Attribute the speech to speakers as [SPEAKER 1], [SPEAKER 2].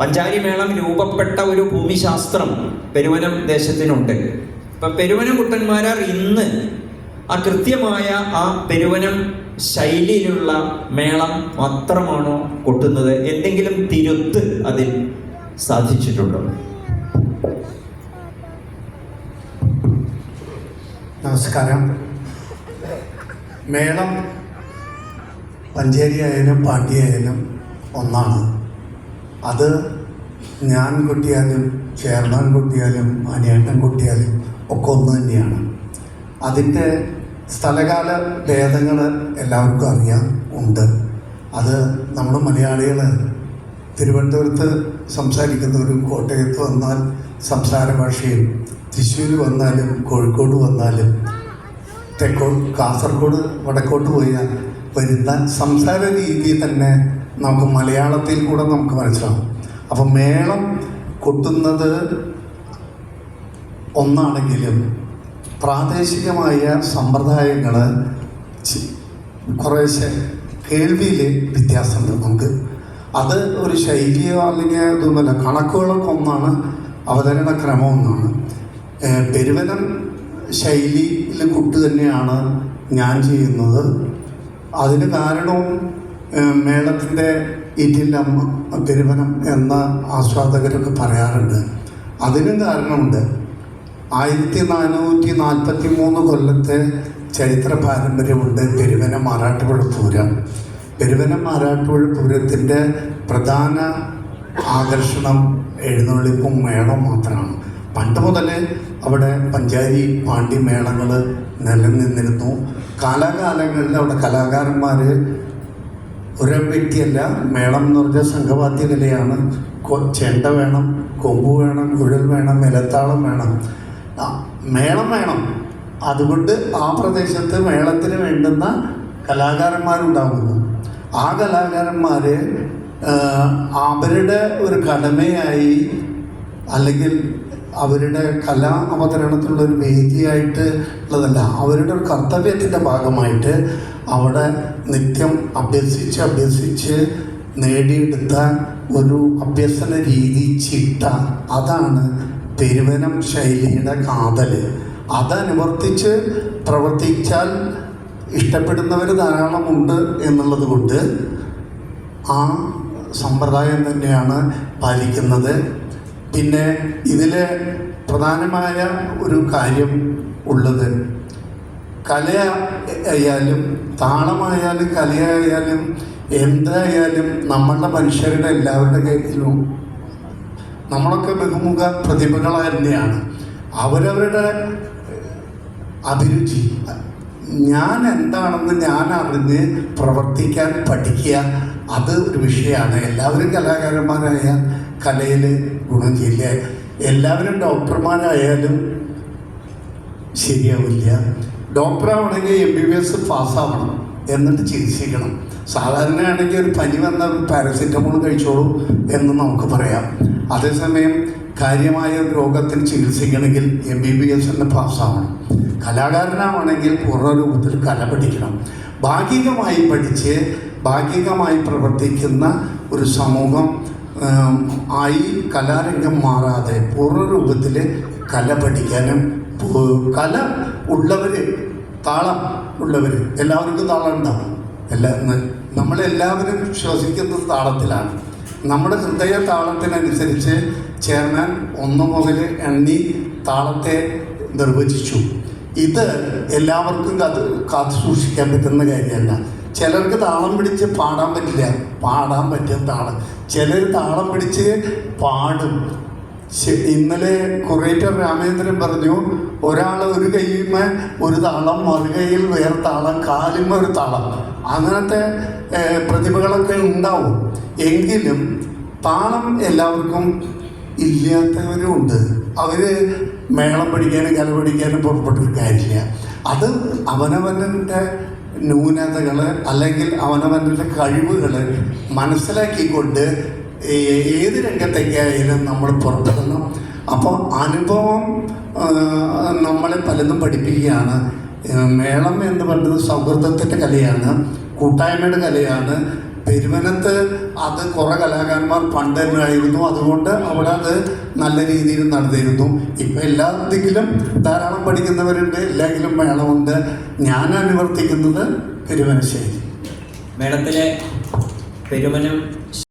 [SPEAKER 1] പഞ്ചാരി മേളം രൂപപ്പെട്ട ഒരു ഭൂമിശാസ്ത്രം പെരുവനം ദേശത്തിനുണ്ട്. ഇപ്പം പെരുവനം കുട്ടന്മാരാർ ഇന്ന് ആ കൃത്യമായ ആ പെരുവനം ശൈലിയിലുള്ള മേളം മാത്രമാണോ കൊട്ടുന്നത്? എന്തെങ്കിലും തിരുത്ത് അതിൽ സാധിച്ചിട്ടുണ്ടോ?
[SPEAKER 2] നമസ്കാരം. മേളം പഞ്ചേരി ആയാലും പാട്ടിയായാലും ഒന്നാണ്. അത് ഞാൻ കൊട്ടിയാലും ചെയർമാൻ കൊട്ടിയാലും അനിയേട്ടൻ കൊട്ടിയാലും ഒക്കെ ഒന്ന് തന്നെയാണ്. അതിന്റെ സ്ഥലകാല ഭേദങ്ങൾ എല്ലാവർക്കും അറിയാം ഉണ്ട്. അത് നമ്മൾ മലയാളികൾ തിരുവനന്തപുരത്ത് സംസാരിക്കുന്നവരും കോട്ടയത്ത് വന്നാൽ സംസാര ഭാഷയും തൃശ്ശൂർ വന്നാലും കോഴിക്കോട് വന്നാലും തെക്കോ കാസർഗോഡ് വടക്കോട്ട് പോയാൽ വരുന്ന സംസാര രീതി തന്നെ നമുക്ക് മലയാളത്തിൽ കൂടെ നമുക്ക് മനസ്സിലാവും. അപ്പം മേളം കൊട്ടുന്നത് ഒന്നാണെങ്കിലും പ്രാദേശികമായ സമ്പ്രദായങ്ങൾ കുറേശ്ശെ കേൾവിയിൽ വ്യത്യാസമുണ്ട് നമുക്ക്. അത് ഒരു ശൈലിയോ അല്ലെങ്കിൽ ഇതൊന്നുമല്ല. കണക്കുകളൊക്കെ ഒന്നാണ് അവതരണ ക്രമം ഒന്നാണ്. പെരുവനം ശൈലിയിൽ കുട്ട് തന്നെയാണ് ഞാൻ ചെയ്യുന്നത്. അതിന് കാരണവും മേളത്തിന്റെ ഇതിലമ്മ തിരുവനം എന്ന ആസ്വാദകരൊക്കെ പറയാറുണ്ട്. അതിനും കാരണമുണ്ട്. ആയിരത്തി നാനൂറ്റി നാൽപ്പത്തി മൂന്ന് കൊല്ലത്തെ ചരിത്ര പാരമ്പര്യമുണ്ട് പെരുവനം മാറാട്ടുപുഴ പൂരം. പെരുവനം മാറാട്ടുപുഴ പൂരത്തിന്റെ പ്രധാന ആകർഷണം എഴുന്നള്ളിപ്പും മേളം മാത്രമാണ്. പണ്ട് മുതൽ അവിടെ പഞ്ചാരി പാണ്ടി മേളങ്ങൾ നിലനിന്നിരുന്നു. കാലാകാലങ്ങളിൽ അവിടെ കലാകാരന്മാർ ഒരേ വ്യക്തിയല്ല മേളം എന്ന് പറഞ്ഞാൽ സംഘവാദ്യ കലയാണ് ചെണ്ട വേണം കൊമ്പ് വേണം കുഴൽ വേണം നിലത്താളം വേണം. മേളം വേണം. അതുകൊണ്ട് ആ പ്രദേശത്ത് മേളത്തിന് വേണ്ടുന്ന കലാകാരന്മാരുണ്ടാകുന്നു. ആ കലാകാരന്മാർ അവരുടെ ഒരു കടമയായി അല്ലെങ്കിൽ അവരുടെ കലാ അവതരണത്തിലുള്ള ഒരു വേദിയായിട്ട് ഉള്ളതല്ല അവരുടെ ഒരു കർത്തവ്യത്തിന്റെ ഭാഗമായിട്ട് അവിടെ നിത്യം അഭ്യസിച്ച് അഭ്യസിച്ച് നേടിയെടുത്ത ഒരു അഭ്യസന രീതി ചിട്ട. അതാണ് പെരുവനം ശൈലിയുടെ കാതൽ അതനുവർത്തിച്ച് പ്രവർത്തിച്ചാൽ ഇഷ്ടപ്പെടുന്നവർ ധാരാളമുണ്ട് എന്നുള്ളത് കൊണ്ട് ആ സമ്പ്രദായം തന്നെയാണ് പാലിക്കുന്നത്. പിന്നെ ഇതിൽ പ്രധാനമായ ഒരു കാര്യം ഉള്ളത്. കലയായാലും താളമായാലും കലയായാലും എന്തായാലും നമ്മളുടെ മനുഷ്യരുടെ എല്ലാവരുടെ കയ്യിലും നമ്മളൊക്കെ ബഹുമുഖ പ്രതിഭകൾ തന്നെയാണ്. അവരവരുടെ അഭിരുചി ഞാൻ എന്താണെന്ന് ഞാൻ അറിഞ്ഞ് പ്രവർത്തിക്കാൻ പഠിക്കുക അത് ഒരു വിഷയമാണ്. എല്ലാവരും കലാകാരന്മാരായ കലയിൽ ഗുണം ചെയ്യില്ല? എല്ലാവരും ഡോക്ടർമാരായാലും ശരിയാവില്ല. ഡോക്ടറാവണമെങ്കിൽ എം ബി ബി എസ് പാസ്സാവണം എന്നിട്ട് ചികിത്സിക്കണം. സാധാരണയാണെങ്കിൽ ഒരു പനി വന്ന പാരസിറ്റമോൾ കഴിച്ചോളൂ എന്ന് നമുക്ക് പറയാം. അതേസമയം കാര്യമായ ഒരു രോഗത്തിന് ചികിത്സിക്കണമെങ്കിൽ എം ബി ബി എസ് തന്നെ പാസ്സാവണം. പൂർണ രൂപത്തിൽ കല പഠിക്കണം. ഭാഗികമായി പഠിച്ച് ഭാഗികമായി പ്രവർത്തിക്കുന്ന ഒരു സമൂഹം ആയി കലാരംഗം മാറാതെ പൂർണ രൂപത്തിൽ കല പഠിക്കാനും കല ഉള്ളവർ താളം ഉള്ളവർ എല്ലാവർക്കും താളം ഉണ്ടാവും എല്ലാ നമ്മളെല്ലാവരും ശ്വസിക്കുന്നത് താളത്തിലാണ്. നമ്മുടെ ഹൃദയ താളത്തിനനുസരിച്ച് ചെയർമാൻ ഒന്ന് മുതൽ എണ്ണി താളത്തെ നിർവചിച്ചു. ഇത് എല്ലാവർക്കും കാത്ത് കാത്തു സൂക്ഷിക്കാൻ പറ്റുന്ന കാര്യമല്ല. ചിലർക്ക് താളം പിടിച്ച് പാടാൻ പറ്റില്ല. പാടാൻ പറ്റിയ താളം. ചിലർ താളം പിടിച്ച് പാടും. ഇന്നലെ കുറേറ്റർ രാമേന്ദ്രൻ പറഞ്ഞു ഒരാൾ ഒരു കൈമ ഒരു താളം മറുകൈയിൽ വേറെ താളം കാലുമ ഒരു താളം. അങ്ങനത്തെ പ്രതിഭകളൊക്കെ ഉണ്ടാവും. എങ്കിലും താളം എല്ലാവർക്കും ഇല്ലാത്തവരും ഉണ്ട്. അവർ മേളം പഠിക്കാനും കല പഠിക്കാനും പുറപ്പെട്ടൊരു കാര്യമില്ല. അത് അവനവന്റെ ന്യൂനതകൾ അല്ലെങ്കിൽ അവനവന്റെ കഴിവുകൾ മനസ്സിലാക്കിക്കൊണ്ട് ഏത് രംഗത്തേക്കായാലും നമ്മൾ പുറപ്പെടുന്നു. അപ്പോൾ അനുഭവം നമ്മളെ പലതും പഠിപ്പിക്കുകയാണ്. മേളം എന്ന് പറയുന്നത് സൗഹൃദത്തിന്റെ കലയാണ് കൂട്ടായ്മയുടെ കലയാണ്. പെരുവനത്ത് അത് കുറേ കലാകാരന്മാർ പണ്ട് അതുകൊണ്ട് അവിടെ അത് നല്ല രീതിയിൽ നടന്നിരുന്നു. ഇപ്പം എല്ലാ ദിക്കിലും ധാരാളം പഠിക്കുന്നവരുണ്ട് എല്ലാത്തിലും മേളമുണ്ട്. ഞാൻ അനുവർത്തിക്കുന്നത് പെരുവനശ്ശേരി.
[SPEAKER 1] മേളത്തിലെ പെരുവനം